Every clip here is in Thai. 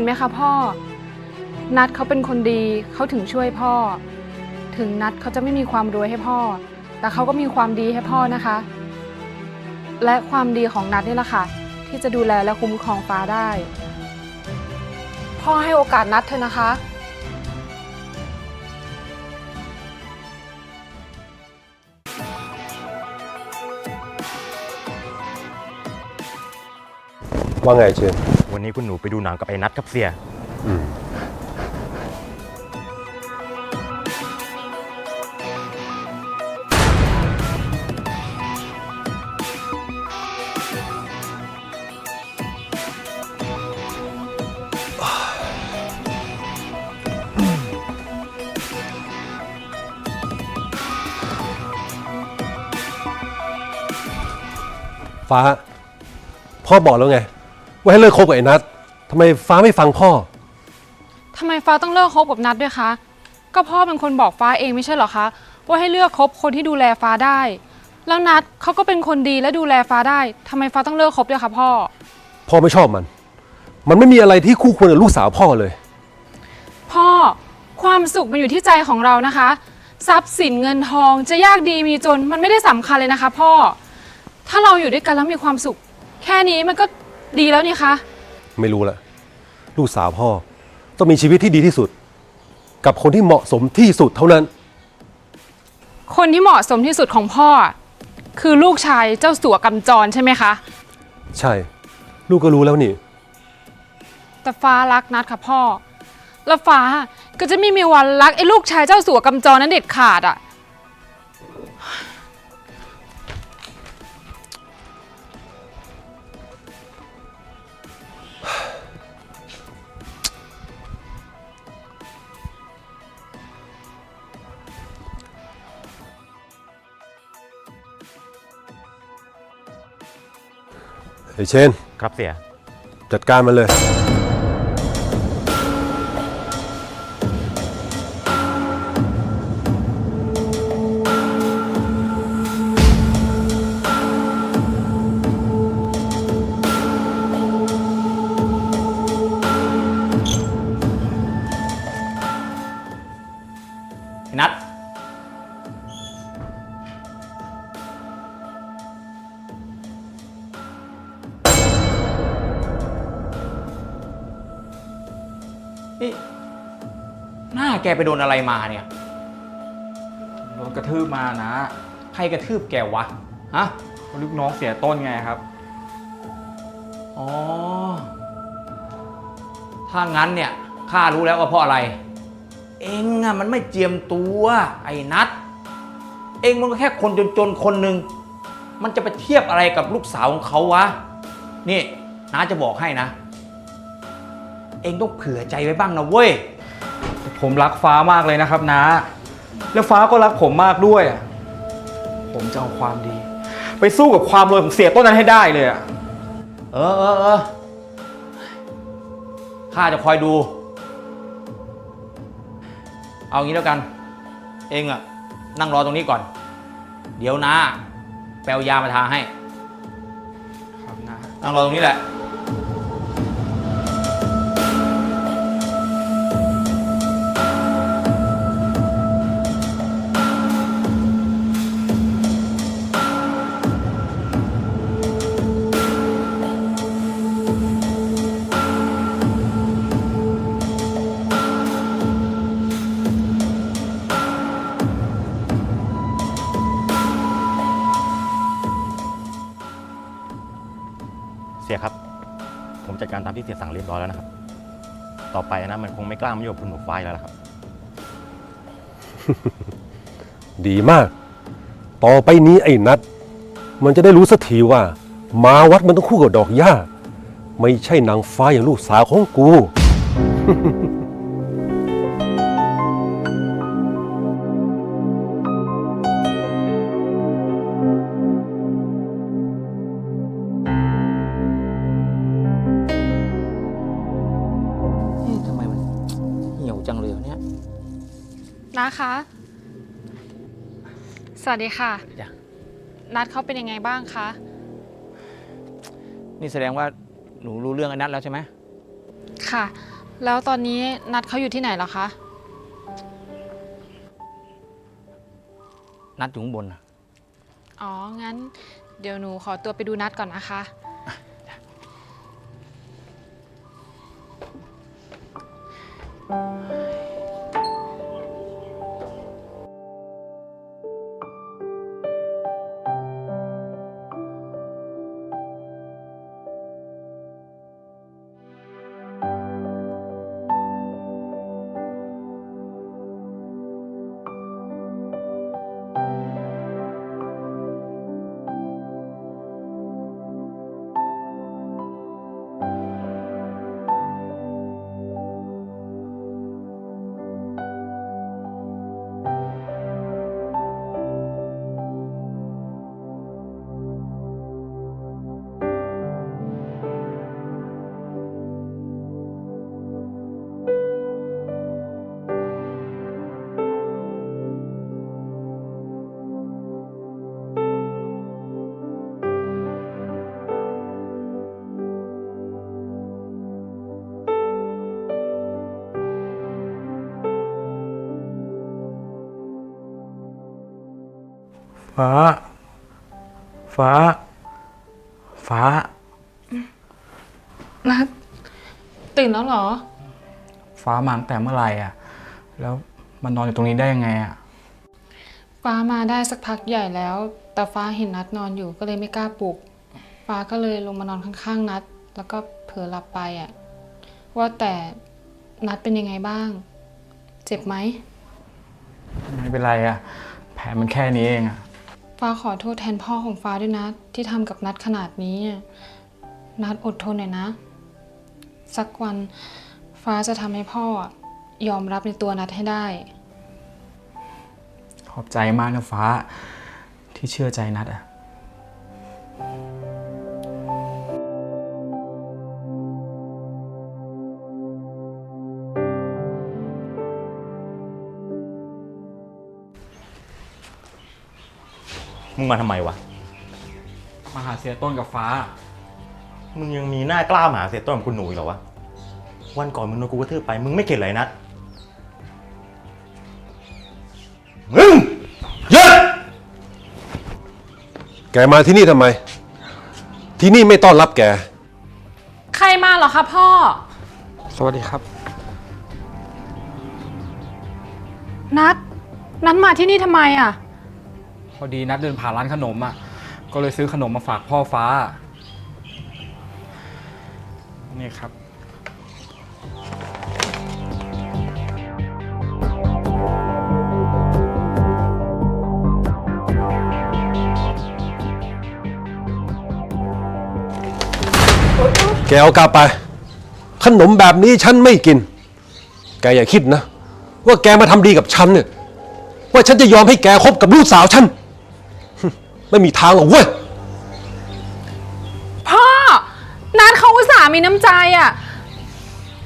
ห็นไหมคะพ่อ นัดเขาเป็นคนดีเขาถึงช่วยพ่อ ถึงนัดเขาจะไม่มีความรวยให้พ่อ แต่เขาก็มีความดีให้พ่อนะคะ และความดีของนัดนี่แหละค่ะ ที่จะดูแลและคุ้มครองฟ้าได้ พ่อให้โอกาสนัดเธอะนะคะว่าไงเชน วันนี้คุณหนูไปดูหนังกับไอ้นัทครับเสียฟ้า พ่อบอกแล้วไง ว่าให้เลิกคบกับไอ้นัททำไมฟ้าไม่ฟังพ่อ ทำไมฟ้าต้องเลิกคบกับนัดด้วยคะ ก็พ่อเป็นคนบอกฟ้าเองไม่ใช่เหรอคะ ว่าให้เลือกคบคนที่ดูแลฟ้าได้ แล้วนัดเขาก็เป็นคนดีและดูแลฟ้าได้ทำไมฟ้าต้องเลิกคบด้วยคะพ่อ พ่อไม่ชอบมัน มันไม่มีอะไรที่คู่ควรกับลูกสาวพ่อเลย พ่อความสุขมันอยู่ที่ใจของเรานะคะ ทรัพย์สินเงินทองจะยากดีมีจนมันไม่ได้สำคัญเลยนะคะ พ่อ ถ้าเราอยู่ด้วยกันแล้วมีความสุข แค่นี้มันก็ ดีแล้วนี่คะ ไม่รู้ละลูกสาวพ่อ ต้องมีชีวิตที่ดีที่สุด กับคนที่เหมาะสมที่สุดเท่านั้น คนที่เหมาะสมที่สุดของพ่อ คือลูกชายเจ้าสัวกำจรใช่ไหมคะ ใช่ ลูกก็รู้แล้วนี่ แต่ฟ้ารักนัดค่ะพ่อ แล้วฟ้าก็จะไม่มีวันรักไอ้ลูกชายเจ้าสัวกำจรนั้นเด็ดขาดอะ ไอ้เชนครับเสียจัดการมันเลย กไปโดนอะไรมาเนี่ย โดนกระทืบมานะ ใครกระทืบแกวะ ฮะ ลูกน้องเสียต้นไงครับ อ๋อ ถ้างั้นเนี่ยข้ารู้แล้วว่าเพราะอะไร เองอะมันไม่เจียมตัวไอ้นัดเองมันก็แค่คนจนๆคนหนึ่ง มันจะไปเทียบอะไรกับลูกสาวของเขาวะ นี่น้าจะบอกให้นะ เองต้องเผื่อใจไว้บ้างนะเว้ย ผมรักฟ้ามากเลยนะครับนะแล้วฟ้าก็รักผมมากด้วย ผมจะเอาความดี ไปสู้กับความรวยของเสียต้นนั้นให้ได้เลยอะเออเออเออข้าจะคอยดู เอางี้แล้วกัน เองอะนั่งรอตรงนี้ก่อน เดี๋ยวนะแปลยามาทาให้ ครับนะ นั่งรอตรงนี้แหละ จัดการตามที่เสียสั่งเรียบร้อยแล้วนะครับ ต่อไปนะมันคงไม่กล้ามายุ่งกับคุณหนูฝ้าแล้วล่ะครับ ดีมาก ต่อไปนี้ไอ้นัด มันจะได้รู้สักทีว่าหมาวัดมันต้องคู่กับดอกหญ้า ไม่ใช่นางฟ้าอย่างลูกสาวของกู วัสดีค่ะ จ้ะนัดเขาเป็นยังไงบ้างคะ นี่แสดงว่าหนูรู้เรื่องไอ้นัทแล้วใช่ไหมค่ะ แล้วตอนนี้นัดเขาอยู่ที่ไหนเหรอคะ นัดอยู่ข้างบนนะอ๋อ งั้น เดี๋ยวหนูขอตัวไปดูนัดก่อนนะคะ ฟ้า ฟ้า ฟ้า นัดตื่นแล้วเหรอ ฟ้ามาตั้งแต่เมื่อไหร่อะ แล้วมันนอนอยู่ตรงนี้ได้ยังไงอะ ฟ้ามาได้สักพักใหญ่แล้ว แต่ฟ้าเห็นนัดนอนอยู่ก็เลยไม่กล้าปลุก ฟ้าก็เลยลงมานอนข้างๆ นัด แล้วก็เผลอหลับไปอะว่าแต่นัดเป็นยังไงบ้าง เจ็บไหม ไม่เป็นไรอะ แผลมันแค่นี้เองอะ ฟ้าขอโทษแทนพ่อของฟ้าด้วยนะ ที่ทำกับนัดขนาดนี้ นัดอดทนหน่อยนะ สักวันฟ้าจะทำให้พ่อยอมรับในตัวนัดให้ได้ ขอบใจมากนะฟ้าที่เชื่อใจนัดอะ มึงมาทำไมวะ มาหาเสียต้นกับฟ้า มึงยังมีหน้ากล้ามาหาเสียต้นกับคุณหนูอีกเหรอวะ วันก่อนมึงโดนกูกระทืบไป มึงไม่เข็ดเลยนัดมึงหยุดแกมาที่นี่ทำไม ที่นี่ไม่ต้อนรับแก ใครมาเหรอคะพ่อ สวัสดีครับ นัดนัดมาที่นี่ทำไมอะ พอดีนัดเดินผ่านร้านขนมอะ ก็เลยซื้อขนมมาฝากพ่อฟ้า นี่ครับ แกเอากลับไป ขนมแบบนี้ฉันไม่กิน แกอย่าคิดนะ ว่าแกมาทำดีกับฉันเนี่ย ว่าฉันจะยอมให้แกคบกับลูกสาวฉัน ไม่มีทางหรอกเว้ย พ่อ นัดเขาอุตส่าห์มีน้ำใจอะ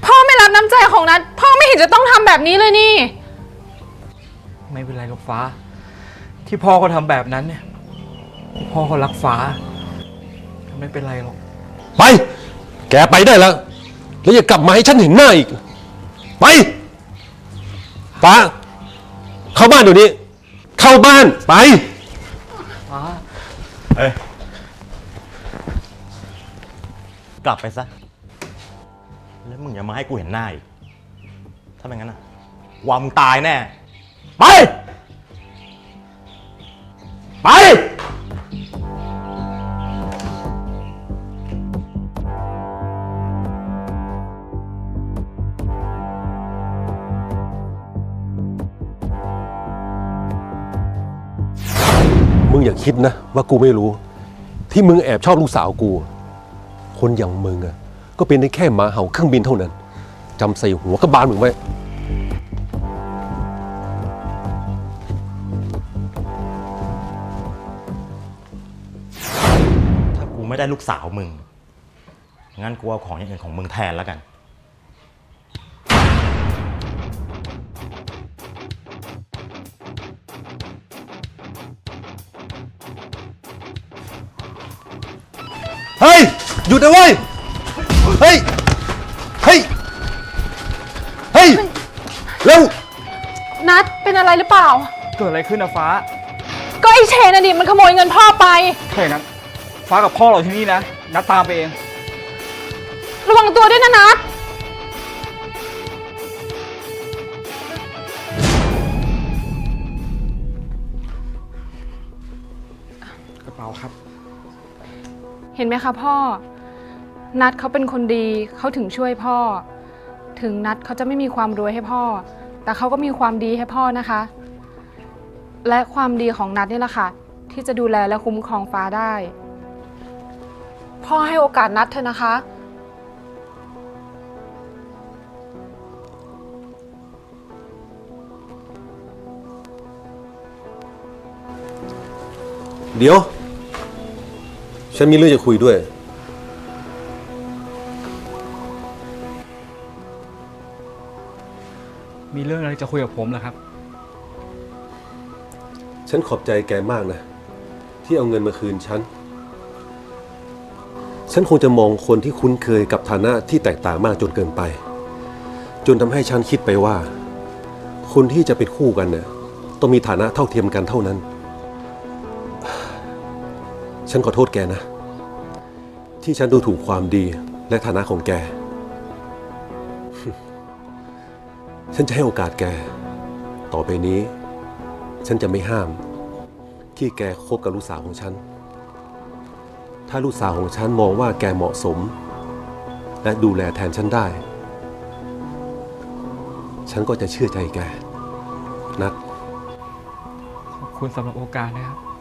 พ่อไม่รับน้ำใจของนัดพ่อไม่เห็นจะต้องทำแบบนี้เลยนี่ ไม่เป็นไรหรอกฟ้า ที่พ่อเขาทำแบบนั้นเนี่ยพ่อเขารักฟ้า ไม่เป็นไรหรอก ไป แกไปได้แล้ว แล้วอย่ากลับมาให้ฉันเห็นหน้าอีก ไป ป้า เข้าบ้านเดี๋ยวนี้ เข้าบ้าน ไป ฟ้า เอ้ย กลับไปซะ แล้วมึงอย่ามาให้กูเห็นหน้าอีก ถ้าไม่งั้นนะวามึงตายแน่ ไป ไป คิดนะว่ากูไม่รู้ ที่มึงแอบชอบลูกสาวกู คนอย่างมึงอะก็เป็นได้แค่หมาเห่าเครื่องบินเท่านั้นจำใส่หัวกระบาลมึงไว้ถ้ากูไม่ได้ลูกสาวมึง งั้นกูเอาของอย่างอื่นของมึงแทนแล้วกัน เฮ้ย หยุดนะเว้ย เฮ้ย เฮ้ยฮ้ย เร็ว นัดเป็นอะไรหรือเปล่า เกิดอะไรขึ้นนะฟ้าก็ไอ้เชนน่ะดิมันขโมยเงินพ่อไปใช่นัทฟ้ากับพ่อเราที่นี่นะ นัดตามไปเอง ระวังตัวด้วยนะนัด ไหมคะพ่อ นัดเขาเป็นคนดีเขาถึงช่วยพ่อ ถึงนัดเขาจะไม่มีความรวยให้พ่อ แต่เขาก็มีความดีให้พ่อนะคะ และความดีของนัดนี่แหละค่ะ ที่จะดูแลและคุ้มครองฟ้าได้ พ่อให้โอกาสนัดเถอะนะคะ เดี๋ยว ฉันมีเรื่องจะคุยด้วย มีเรื่องอะไรจะคุยกับผมเหรอครับ ฉันขอบใจแกมากนะ ที่เอาเงินมาคืนฉัน ฉันคงจะมองคนที่คุ้นเคยกับฐานะที่แตกต่างมากจนเกินไป จนทำให้ฉันคิดไปว่า คนที่จะเป็นคู่กันเนี่ยต้องมีฐานะเท่าเทียมกันเท่านั้น ฉันขอโทษแกนะ ที่ฉันดูถูกความดีและฐานะของแก ฉันจะให้โอกาสแก ต่อไปนี้ ฉันจะไม่ห้าม ที่แกคบกับลูกสาวของฉัน ถ้าลูกสาวของฉันมองว่าแกเหมาะสม และดูแลแทนฉันได้ ฉันก็จะเชื่อใจแก นัด ขอบคุณสำหรับโอกาสนะครับ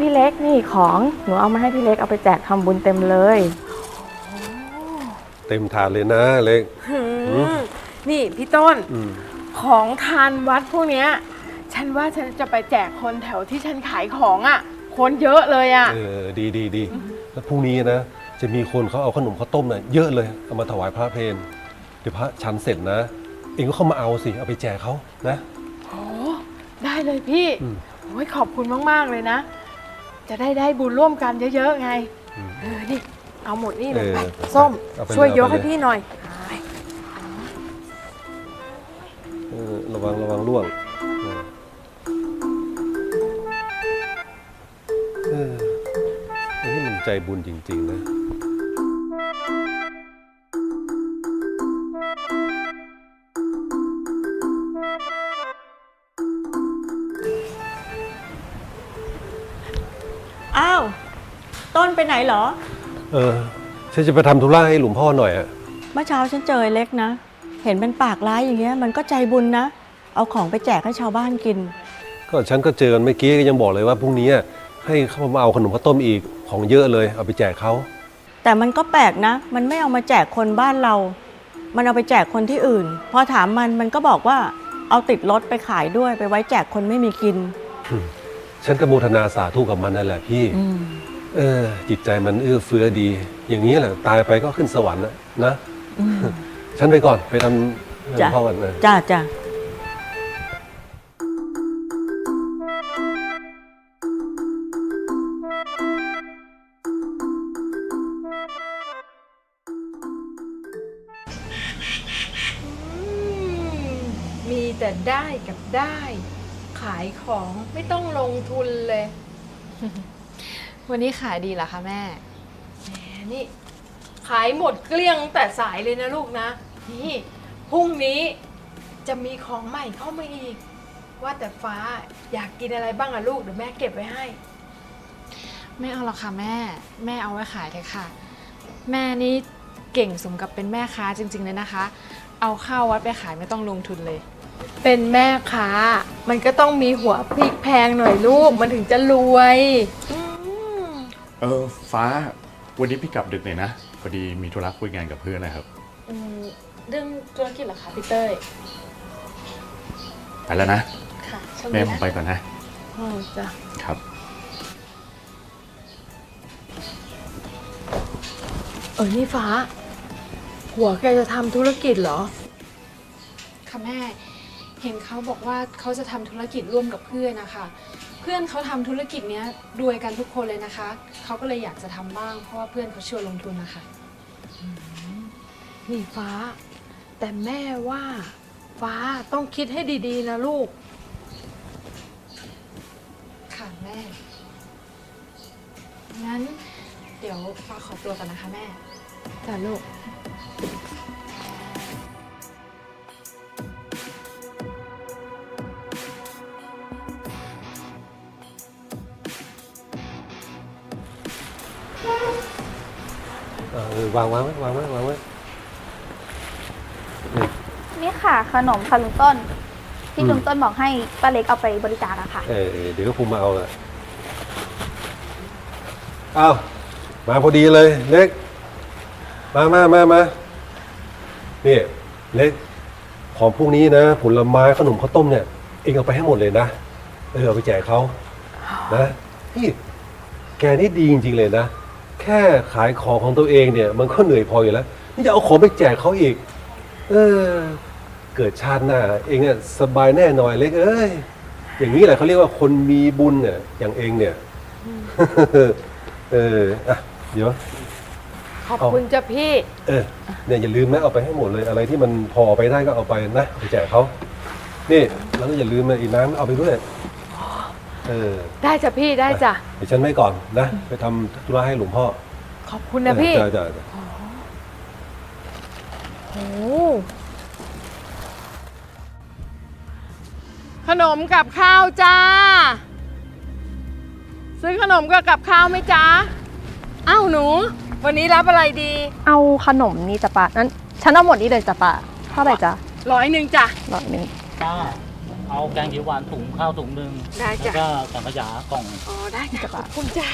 พี่เล็กนี่ของหนูเอามาให้พี่เล็กเอาไปแจกทำบุญเต็มเลย เต็มถาดเลยนะเล็กนี่พี่ต้นอืมของทานวัดพวกเนี้ย ฉันว่าฉันจะไปแจกคนแถวที่ฉันขายของอะ่ะ คนเยอะเลยอะ่ะ เออดีดีดีแล้วพรุ่งนี้นะ จะมีคนเขาเอาขนมข้าวต้มน่ะเยอะเลยเอามาถวายพระเพลเดี๋ยวพระฉันเสร็จนะ เองก็เข้ามาเอาสิเอาไปแจกเขานะ โอ้ได้เลยพี่อืม โอ้ยขอบคุณมาก ๆ เลยนะ จะได้ได้บุญร่วมกันเยอะๆไงเออนี่เอาหมดนี่เลยไปเออส้มเอาไปช่วยเลยยกเอาไปให้เลยพี่หน่อยเออระวังระวังล่วงเออเอออันนี้มันใจบุญจริง ๆ นะ นไปไหนเหรอ เออฉันจะไปทำธุระให้หลวงพ่อหน่อยอะเมื่อเช้าฉันเจอไอ้เล็กนะ เห็นเป็นปากร้ายอย่างเงี้ย มันก็ใจบุญนะ เอาของไปแจกให้ชาวบ้านกิน ก็ฉันก็เจอกันเมื่อกี้ก็ยังบอกเลยว่าพรุ่งนี้ให้เขามาเอาขนมข้าวต้มอีกของเยอะเลย เอาไปแจกเขาแต่มันก็แปลกนะ มันไม่เอามาแจกคนบ้านเรา มันเอาไปแจกคนที่อื่น พอถามมันมันก็บอกว่าเอาติดรถไปขายด้วยไปไว้แจกคนไม่มีกิน ฉันก็โมทนาสาธุกับมันนั่นแหละพี่ เออ จิตใจมันเอื้อเฟื้อดี อย่างนี้แหละตายไปก็ขึ้นสวรรค์นะนะฉันไปก่อนไปทำให้หลวจ้ะงพ่อกันนะ จ้าจ้ามีแต่ได้กับได้ ขายของไม่ต้องลงทุนเลย วันนี้ขายดีเหรอคะแม่ แหมนี่ ขายหมดเกลี้ยงตั้งแต่สายเลยนะลูกนะ นี่พรุ่งนี้จะมีของใหม่เข้ามาอีก ว่าแต่ฟ้าอยากกินอะไรบ้างอะลูกเดี๋ยวแม่เก็บไว้ให้ ไม่เอาหรอกค่ะแม่ แม่เอาไว้ขายเถอะค่ะ แม่นี่เก่งสมกับเป็นแม่ค้าจริงๆเลยนะคะ เอาข้าววัดไปขายไม่ต้องลงทุนเลย เป็นแม่ค้า มันก็ต้องมีหัวพริกแพงหน่อยลูก มันถึงจะรวยเออฟ้า วันนี้พี่กลับดึกหน่อยนะ พอดีมีธุระคุยงานกับเพื่อนนะครับเรื่องธุรกิจเหรอคะพี่เต้ยไปแล้วนะ ค่ะโชคแม่ดีผมนะไปก่อนนะ อ๋อจ้ะ ครับ เออ นี่ฟ้า หัวแกจะทำธุรกิจเหรอ ค่ะแม่ เห็นเขาบอกว่าเขาจะทำธุรกิจร่วมกับเพื่อนนะคะเพื่อนเขาทำธุรกิจเนี้ยรวยกันทุกคนเลยนะคะ เขาก็เลยอยากจะทำบ้างเพราะว่าเพื่อนเขาชวนลงทุนนะคะ นี่ฟ้า แต่แม่ว่า ฟ้าต้องคิดให้ดีๆนะลูก ค่ะแม่ งั้น เดี๋ยวฟ้าขอตัวก่อนนะคะแม่ จ้ะลูก วางวางไว้วางไว้วางไว้นี่นี่ค่ะขนมค่ะลุงต้น ที่อืมลุงต้นบอกให้ป้าเล็กเอาไปบริจาคอะค่ะ เออเออเดี๋ยวก็คุมมาเอาละเอามาพอดีเลยเล็ก มามามามานี่เล็กของพวกนี้นะผลไม้ขนมข้าวต้มเนี่ย เองเอาไปให้หมดเลยนะเออเอาไปแจกเขานะนี่แกนี่ดีจริงๆเลยนะ แค่ขายของของตัวเองเนี่ย มันก็เหนื่อยพออยู่แล้ว นี่จะเอาของไปแจกเขาอีก เออ เกิดชาติหน้า เองเนี่ยสบายแน่นอนเล็กเอ้ยอย่างนี้แหละเขาเรียกว่าคนมีบุญเนี่ยอย่างเองเนี่ย เอออะเดี๋ยว ขอบคุณจ้ะพี่ เออเนี่ยอย่าลืมนะเอาไปให้หมดเลยอะไรที่มันพอเอาไปได้ก็เอาไปนะเอาไปแจกเขานี่แล้วก็อย่าลืมนะอีกน้ำเอาไปด้วย เออได้จ้ะพี่ได้จ้ะเดี๋ยวฉันไม่ก่อนนะ ไปทำธุระให้หลวงพ่อขอบคุณนะพี่จ้าจ้าจ้าโอ้ขนมกับข้าวจ้า ซื้อขนมกับกับข้าวไหมจ้าอ้าวหนู วันนี้รับอะไรดี เอาขนมนี่จ้ะป้านั้นฉันเอาหมดนี้เลยจ้ะป้าเท่าไหร่จ๊ะร้อยหนึ่งจ้ะร้อยหนึ่งป้า เอาแกงเขียวหวานถุงข้าวถุงหนึ่งได้แล้วจ้ะก็สังขยากล่อง อ๋อได้จ้ะขอบคุณจ้า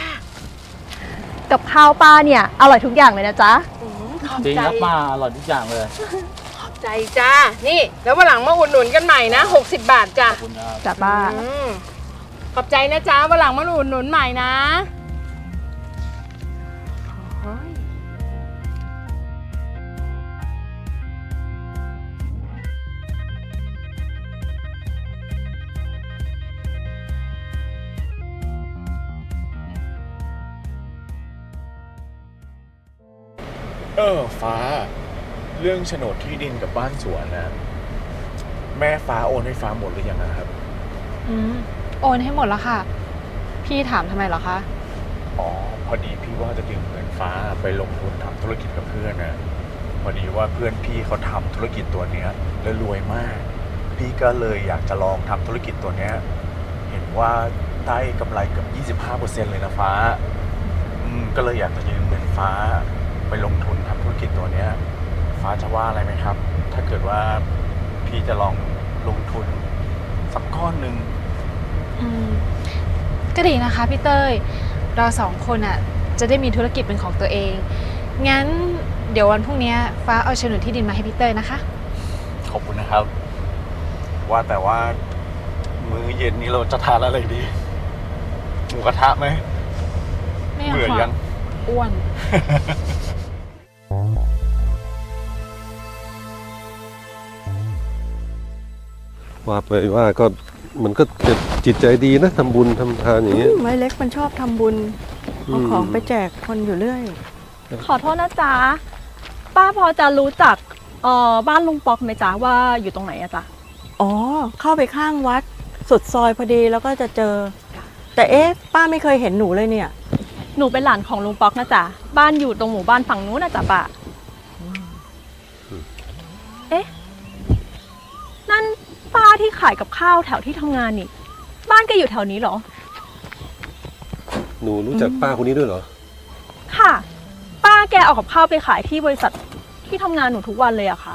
กับข้าวป้าเนี่ย อร่อยทุกอย่างเลยนะจ๊ะ อืมขอบจริงใจครับป้าอร่อยทุกอย่างเลย ขอบใจจ้า นี่ แล้ววันหลังมาอุดหนุนกันใหม่นะ 60 บาทจ้ะขอบคุณครับ จ้ะป้า อืมขอบใจนะจ้าวันหลังมาอุดหนุนใหม่นะ ออฟ้า เรื่องโฉนดที่ดินกับบ้านสวนนะแม่ฟ้าโอนให้ฟ้าหมดหรือยังอะครับ อืมโอนให้หมดแล้วค่ะ พี่ถามทำไมเหรอคะ อ๋อ พอดีพี่ว่าจะดึงเงินฟ้าไปลงทุนทำธุรกิจกับเพื่อนนะพอดีว่าเพื่อนพี่เขาทำธุรกิจตัวเนี้ยแล้วรวยมาก พี่ก็เลยอยากจะลองทำธุรกิจตัวเนี้ย เห็นว่าได้กำไรเกือบ25%เลยนะฟ้า อืมก็เลยอยากจะยืมเงินฟ้าไปลงทุนทำธุร กิจตัวเนี้ยฟ้าจะว่าอะไรไหมครับ ถ้าเกิดว่าพี่จะลองลงทุนสักก้อนหนึ่งอืมก็ดีนะคะพี่เต้ย เราสองคนอะ จะได้มีธุรกิจเป็นของตัวเอง งั้นเดี๋ยววันพรุ่งนี้ฟ้าเอาโฉนดที่ดินมาให้พี่เต้ยนะคะ ขอบคุณนะครับ ว่าแต่ว่า มื้อเย็นนี้เราจะทานอะไรดี หมูกระทะไหมไม่เอาเบื่อค่ะยัง อ้วน ว่าไปว่าก็มันก็จะจิตใจดีนะทำบุญทำทานอย่างเงี้ยไม้เล็กมันชอบทำบุญเอาของไปแจกคนอยู่เรื่อย ขอโทษนะจ๊ะ ป้าพอจะรู้จักเอ่อบ้านลุงป๊อกไหมจ๊ะว่าอยู่ตรงไหนอะจ๊ะอ๋อ เข้าไปข้างวัด สุดซอยพอดีแล้วก็จะเจอ แต่เอ๊ะ ป้าไม่เคยเห็นหนูเลยเนี่ย หนูเป็นหลานของลุงป๊อกนะจ๊ะ บ้านอยู่ตรงหมู่บ้านฝั่งนู้นนะจ๊ะป้าเอ๊ะ นั่นป้าที่ขายกับข้าวแถวที่ทำงานนี่ บ้านแกอยู่แถวนี้เหรอ หนูรู้จักป้าคนนี้ด้วยเหรอ ค่ะ ป้าแกเอากับข้าวไปขายที่บริษัทที่ทำงานหนูทุกวันเลยอะค่ะ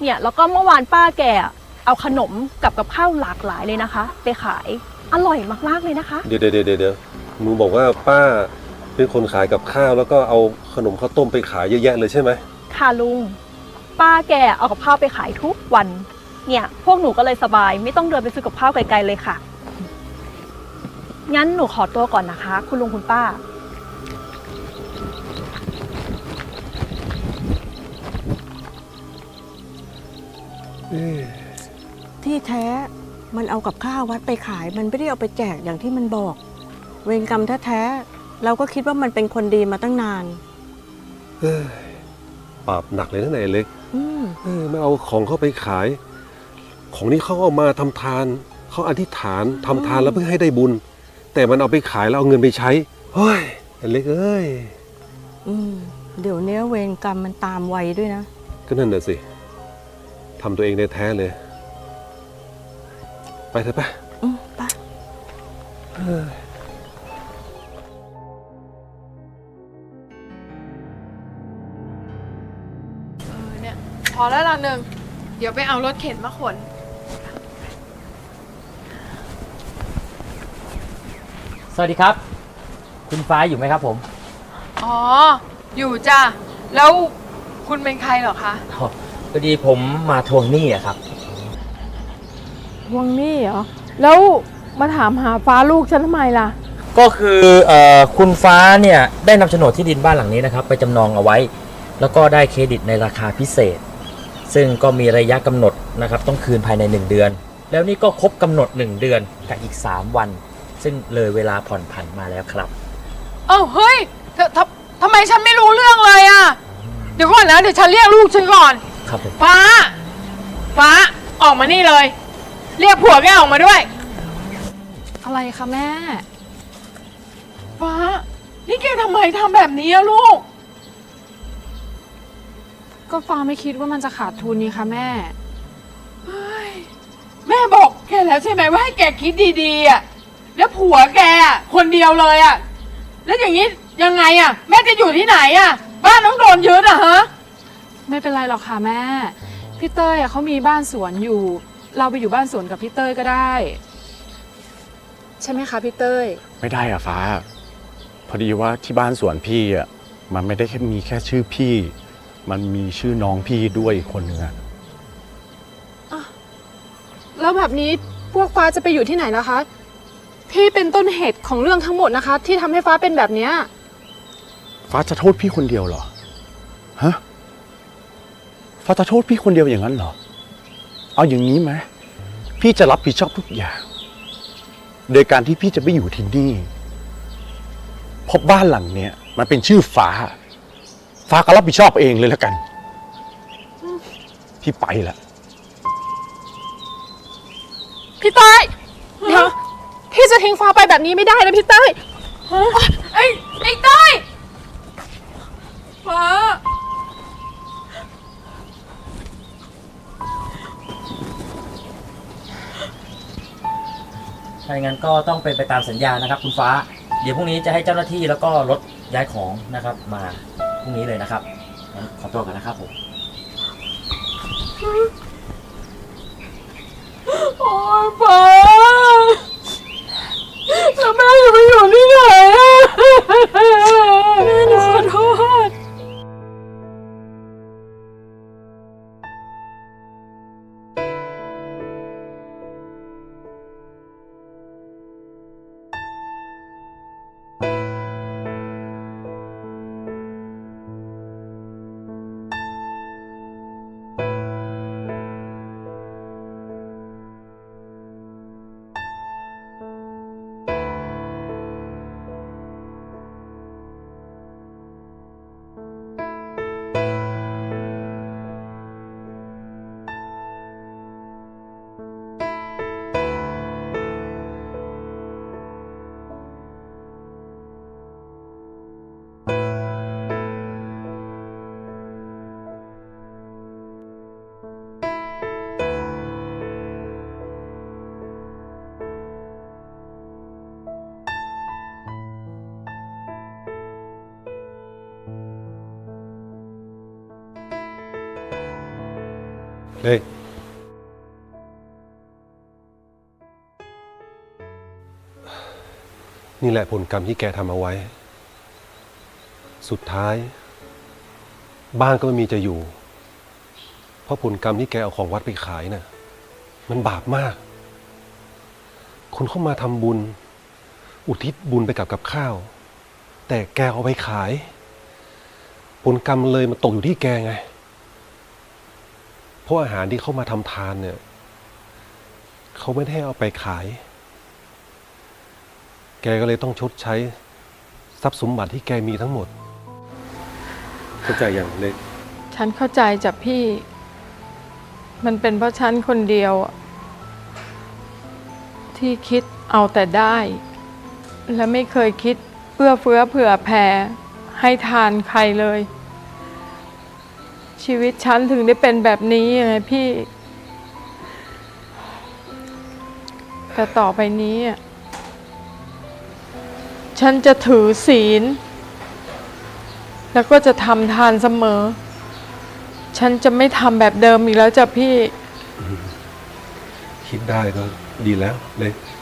เนี่ย แล้วก็เมื่อวานป้าแกอะเอาขนมกับกับข้าวหลากหลายเลยนะคะ ไปขาย อร่อยมากๆเลยนะคะ เดี๋ยวเดี๋ยวเดี๋ยวเดี๋ยว หนูบอกว่าป้าเป็นคนขายกับข้าว แล้วก็เอาขนมข้าวต้มไปขายเยอะแยะเลยใช่ไหมค่ะลุง ป้าแกเอากับข้าวไปขายทุกวัน เนี่ย พวกหนูก็เลยสบาย ไม่ต้องเดินไปซื้อกับข้าวไกลๆเลยค่ะ งั้นหนูขอตัวก่อนนะคะ คุณลุงคุณป้าที่แท้มันเอากับข้าววัดไปขายมันไม่ได้เอาไปแจกอย่างที่มันบอก เวรกรรมแท้ๆ เราก็คิดว่ามันเป็นคนดีมาตั้งนาน เอ้ยบาปหนักเลยนะนายเล็กอืมเออไม่เอาของเขาไปขาย ของนี้เขาเอามาทำทาน เขาอธิษฐานทำทานแล้วเพื่อให้ได้บุญ แต่มันเอาไปขายแล้วเอาเงินไปใช้เฮ้ยนายเล็กเอ้ยอืมเดี๋ยวนี้เวรกรรมมันตามไวด้วยนะ ก็นั่นน่ะสิทำตัวเองในแท้เลย ไปเถอะปะอืมไป เอแล้วละหนึ่งเดี๋ยวไปเอารถเข็นมาขน สวัสดีครับ คุณฟ้าอยู่ไหมครับผมอ๋อ อยู่จ้ะ แล้วคุณเป็นใครเหรอคะพอดีผมมาทวงหนี้อะครับ ทวงหนี้เหรอ แล้วมาถามหาฟ้าลูกฉันทำไมล่ะ ก็คือเออคุณฟ้าเนี่ยได้นำโฉนดที่ดินบ้านหลังนี้นะครับ ไปจำนองเอาไว้ แล้วก็ได้เครดิตในราคาพิเศษ ซึ่งก็มีระยะกำหนดนะครับต้องคืนภายใน 1 เดือน แล้วนี่ก็ครบกำหนด 1 เดือนกับอีก 3 วัน ซึ่งเลยเวลาผ่อนผันมาแล้วครับเอ้าเฮ้ยเธอทำทำไมฉันไม่รู้เรื่องเลยอะเดี๋ยวก่อนนะเดี๋ยวฉันเรียกลูกฉันก่อน ครับผมฟ้า ฟ้าออกมานี่เลย เรียกผัวแกออกมาด้วย อะไรคะแม่ ฟ้า นี่แกทำไมทำแบบนี้อะลูก ก็ฟ้าไม่คิดว่ามันจะขาดทุนนี่คะแม่ แม่บอกแกแล้วใช่ไหมว่าให้แกคิดดีๆอะแล้วผัวแกอะคนเดียวเลยอะแล้วอย่างนี้ยังไงอะแม่จะอยู่ที่ไหนอะบ้านต้องโดนยึดอะฮะ ไม่เป็นไรหรอกค่ะแม่ พี่เต้ยอะเขามีบ้านสวนอยู่ เราไปอยู่บ้านสวนกับพี่เต้ยก็ได้ ใช่ไหมคะพี่เต้ย ไม่ได้อะฟ้า พอดีว่าที่บ้านสวนพี่อะมันไม่ได้แค่มีแค่ชื่อพี่ มันมีชื่อน้องพี่ด้วยอีกคนหนึ่งอะแล้วแบบนี้พวกฟ้าจะไปอยู่ที่ไหนล่ะคะ พี่เป็นต้นเหตุของเรื่องทั้งหมดนะคะ ที่ทำให้ฟ้าเป็นแบบเนี้ย ฟ้าจะโทษพี่คนเดียวเหรอ ฮะ ฟ้าจะโทษพี่คนเดียวอย่างนั้นเหรอ เอาอย่างนี้ไหมพี่จะรับผิดชอบทุกอย่าง โดยการที่พี่จะไม่อยู่ที่นี่เพราะบ้านหลังเนี้ยมันเป็นชื่อฟ้า ฟ้าก็รับผิดชอบเองเลยแล้วกัน พี่ไปละพี่เต้ยเดี๋ยวพี่จะทิ้งฟ้าไปแบบนี้ไม่ได้นะพี่เต้ยไอ้ไอ้เต้ยฟ้าถ้าอย่างนั้นก็ต้องเป็นไปตามสัญญานะครับ คุณฟ้า เดี๋ยวพรุ่งนี้จะให้เจ้าหน้าที่แล้วก็รถย้ายของนะครับมา พรุ่งนี้เลยนะครับงั้นขอตัวก่อนนะครับผม โอ้ยป้าแล้วแม่จะไปอยู่ที่ไหนอะแม่หนู เฮ้ยนี่แหละผลกรรมที่แกทำเอาไว้ สุดท้าย บ้านก็ไม่มีจะอยู่ เพราะผลกรรมที่แกเอาของวัดไปขายน่ะ มันบาปมาก คนเข้ามาทำบุญ อุทิศบุญไปกับกับข้าว แต่แกเอาไปขาย ผลกรรมเลยมาตกอยู่ที่แกไง ราะอาหารที่เขามาทำทานเนี่ยเขาไม่ได้เอาไปขาย แกก็เลยต้องชดใช้ทรัพย์สมบัติที่แกมีทั้งหมด เข้าใจอย่างเล็ก ฉันเข้าใจจากพี่ มันเป็นเพราะฉันคนเดียว ที่คิดเอาแต่ได้ และไม่เคยคิดเอื้อเฟื้อเผื่อแผ่ให้ทานใครเลย ชีวิตฉันถึงได้เป็นแบบนี้ไงพี่ แต่ต่อไปนี้ ฉันจะถือศีล แล้วก็จะทำทานเสมอ ฉันจะไม่ทำแบบเดิมอีกแล้วจ้ะพี่ คิดได้ก็ดีแล้วเล็กค